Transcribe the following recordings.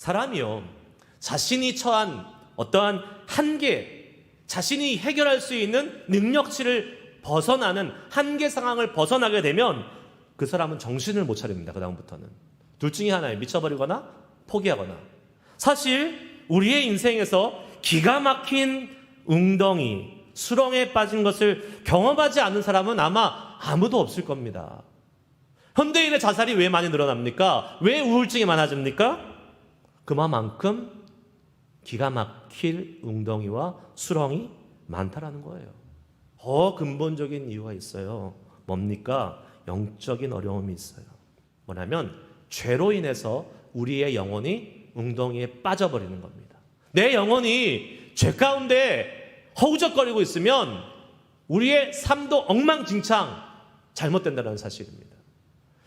사람이요. 자신이 처한 어떠한 한계, 자신이 해결할 수 있는 능력치를 벗어나는 한계 상황을 벗어나게 되면 그 사람은 정신을 못 차립니다. 그다음부터는. 둘 중에 하나에 미쳐버리거나 포기하거나. 사실 우리의 인생에서 기가 막힌 웅덩이, 수렁에 빠진 것을 경험하지 않은 사람은 아마 아무도 없을 겁니다. 현대인의 자살이 왜 많이 늘어납니까? 왜 우울증이 많아집니까? 그만큼 기가 막힐 웅덩이와 수렁이 많다라는 거예요. 더 근본적인 이유가 있어요. 뭡니까? 영적인 어려움이 있어요. 뭐냐면 죄로 인해서 우리의 영혼이 웅덩이에 빠져버리는 겁니다. 내 영혼이 죄 가운데 허우적거리고 있으면 우리의 삶도 엉망진창 잘못된다는 사실입니다.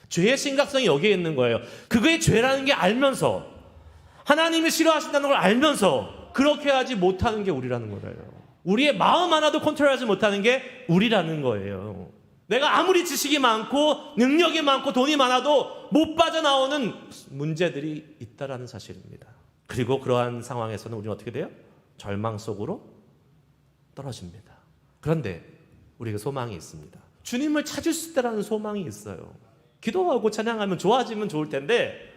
죄의 심각성이 여기에 있는 거예요. 그게 죄라는 게 알면서 하나님이 싫어하신다는 걸 알면서 그렇게 하지 못하는 게 우리라는 거예요. 우리의 마음 하나도 컨트롤하지 못하는 게 우리라는 거예요. 내가 아무리 지식이 많고 능력이 많고 돈이 많아도 못 빠져나오는 문제들이 있다라는 사실입니다. 그리고 그러한 상황에서는 우리는 어떻게 돼요? 절망 속으로 떨어집니다. 그런데 우리에게 소망이 있습니다. 주님을 찾을 수 있다라는 소망이 있어요. 기도하고 찬양하면 좋아지면 좋을 텐데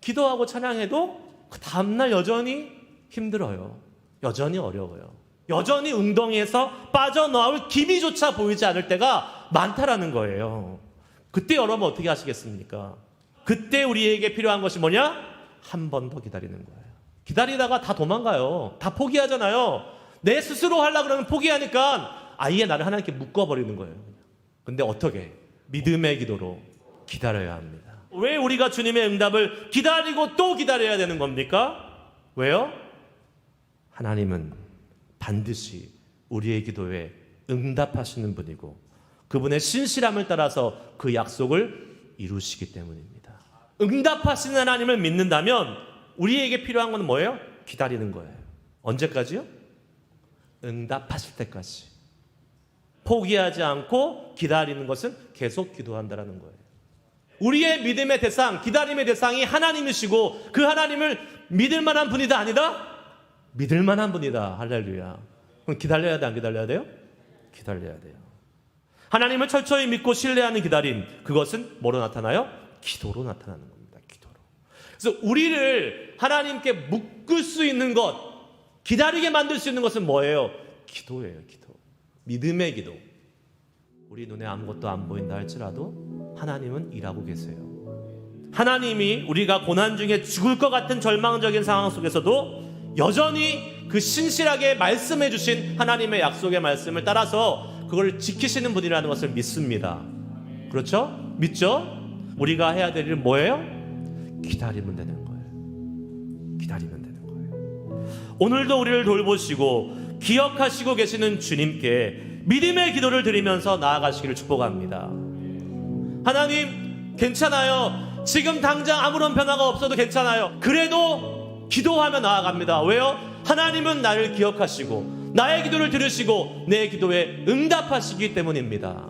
기도하고 찬양해도 그 다음날 여전히 힘들어요. 여전히 어려워요. 여전히 웅덩이에서 빠져나올 기미조차 보이지 않을 때가 많다라는 거예요. 그때 여러분 어떻게 하시겠습니까? 그때 우리에게 필요한 것이 뭐냐? 한 번 더 기다리는 거예요. 기다리다가 다 도망가요. 다 포기하잖아요. 내 스스로 하려고 그러면 포기하니까 아예 나를 하나님께 묶어버리는 거예요. 근데 어떻게? 믿음의 기도로 기다려야 합니다. 왜 우리가 주님의 응답을 기다리고 또 기다려야 되는 겁니까? 왜요? 하나님은 반드시 우리의 기도에 응답하시는 분이고 그분의 신실함을 따라서 그 약속을 이루시기 때문입니다. 응답하시는 하나님을 믿는다면 우리에게 필요한 건 뭐예요? 기다리는 거예요. 언제까지요? 응답하실 때까지. 포기하지 않고 기다리는 것은 계속 기도한다라는 거예요. 우리의 믿음의 대상, 기다림의 대상이 하나님이시고 그 하나님을 믿을 만한 분이다 아니다? 믿을 만한 분이다. 할렐루야. 그럼 기다려야 돼, 안 기다려야 돼요? 기다려야 돼요. 하나님을 철저히 믿고 신뢰하는 기다림, 그것은 뭐로 나타나요? 기도로 나타나는 겁니다. 기도로. 그래서 우리를 하나님께 묶을 수 있는 것, 기다리게 만들 수 있는 것은 뭐예요? 기도예요, 기도. 믿음의 기도. 우리 눈에 아무것도 안 보인다 할지라도 하나님은 일하고 계세요. 하나님이 우리가 고난 중에 죽을 것 같은 절망적인 상황 속에서도 여전히 그 신실하게 말씀해 주신 하나님의 약속의 말씀을 따라서 그걸 지키시는 분이라는 것을 믿습니다. 그렇죠? 믿죠? 우리가 해야 될 일은 뭐예요? 기다리면 되는 거예요. 기다리면 되는 거예요. 오늘도 우리를 돌보시고 기억하시고 계시는 주님께 믿음의 기도를 드리면서 나아가시기를 축복합니다. 하나님, 괜찮아요. 지금 당장 아무런 변화가 없어도 괜찮아요. 그래도 기도하며 나아갑니다. 왜요? 하나님은 나를 기억하시고 나의 기도를 들으시고 내 기도에 응답하시기 때문입니다.